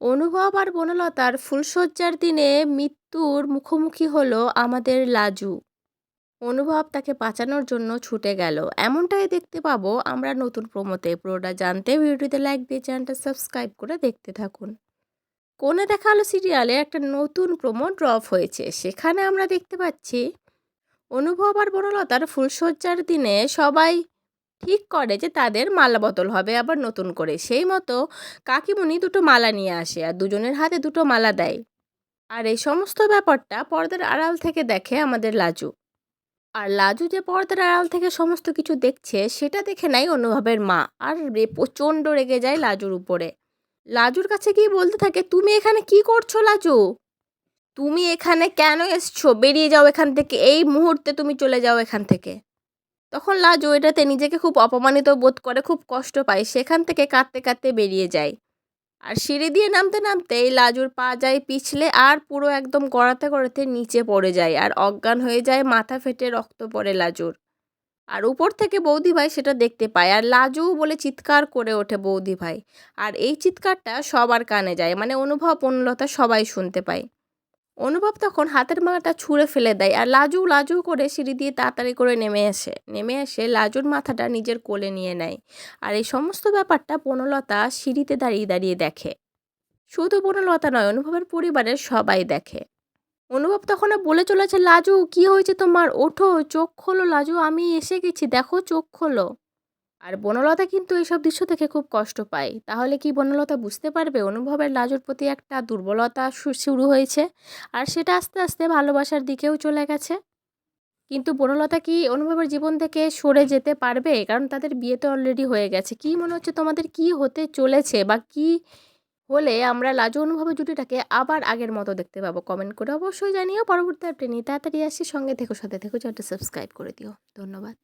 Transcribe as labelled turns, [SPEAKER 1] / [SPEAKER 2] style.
[SPEAKER 1] অনুভব আর বনলতার ফুলশয্যার দিনে মৃত্যুর মুখোমুখি হলো আমাদের লাজু। অনুভব তাকে বাঁচানোর জন্য ছুটে গেল। এমনটাই দেখতে পাবো আমরা নতুন প্রোমোতে। পুরোটা জানতে ভিডিওটিতে লাইক দিয়ে চ্যানেলটা সাবস্ক্রাইব করে দেখতে থাকুন। কোণে দেখা হলো সিরিয়ালে একটা নতুন প্রোমো ড্রপ হয়েছে। সেখানে আমরা দেখতে পাচ্ছি, অনুভব আর বনলতার ফুলশয্যার দিনে সবাই ঠিক করে যে তাদের মালা বদল হবে আবার নতুন করে। সেই মতো কাকিমুনি দুটো মালা নিয়ে আসে আর দুজনের হাতে দুটো মালা দেয়। আর এই সমস্ত ব্যাপারটা পর্দার আড়াল থেকে দেখে আমাদের লাজু। আর লাজু যে পর্দার আড়াল থেকে সমস্ত কিছু দেখছে, সেটা দেখে নাই অনুভবের মা। আর প্রচণ্ড রেগে যায় লাজুর উপরে। লাজুর কাছে গিয়ে বলতে থাকে, তুমি এখানে কি করছ লাজু? তুমি এখানে কেন এসছো? বেরিয়ে যাও এখান থেকে। এই মুহূর্তে তুমি চলে যাও এখান থেকে। তখন লাজু এটাতে নিজেকে খুব অপমানিত বোধ করে, খুব কষ্ট পায়। সেখান থেকে কাঁদতে কাঁদতে বেরিয়ে যায়। আর সিঁড়ি দিয়ে নামতে নামতে এই লাজুর পা যায় পিছলে আর পুরো একদম গড়াতে গড়াতে নিচে পড়ে যায় আর অজ্ঞান হয়ে যায়, মাথা ফেটে রক্ত পড়ে লাজুর। আর উপর থেকে বৌদি ভাই সেটা দেখতে পায় আর লাজু বলে চিৎকার করে ওঠে বৌদি ভাই। আর এই চিৎকারটা সবার কানে যায় মানে অনুভব, অনুলতা সবাই শুনতে পায়। অনুভব তখন হাতের মাথাটা ছুঁড়ে ফেলে দেয় আর লাজু লাজু করে সিঁড়ি দিয়ে তাড়াতাড়ি করে নেমে আসে। নেমে এসে লাজুর মাথাটা নিজের কোলে নিয়ে নেয় আর এই সমস্ত ব্যাপারটা বনলতা সিঁড়িতে দাঁড়িয়ে দাঁড়িয়ে দেখে। শুধু বনলতা নয়, অনুভবের পরিবারের সবাই দেখে। অনুভব তখন বলে চলেছে, লাজু, কি হয়েছে তোমার? ওঠো, চোখ খোলো, লাজু, আমি এসে গেছি, দেখো, চোখ খোলো। আর বনলতা কিন্তু এইসব দৃশ্য থেকে খুব কষ্ট পায়। তাহলে কি বনলতা বুঝতে পারবে অনুভবের লাজুর প্রতি একটা দুর্বলতা শুরু হয়েছে? আর সেটা আস্তে আস্তে ভালোবাসার দিকেও চলে গেছে। কিন্তু বনলতা কি অনুভবের জীবন থেকে সরে যেতে পারবে? কারণ তাদের বিয়ে তো অলরেডি হয়ে গেছে। কি মনে হচ্ছে তোমাদের কি হতে চলেছে? বা কি হলে আমরা লাজু অনুভবের জুটিটাকে আবার আগের মতো দেখতে পাবো? কমেন্ট করে অবশ্যই জানিও। পরবর্তী আপনি তাড়াতাড়ি আসি সঙ্গে থেকো, সাথে থেকো। চ্যানেলটা সাবস্ক্রাইব করে দিও। ধন্যবাদ।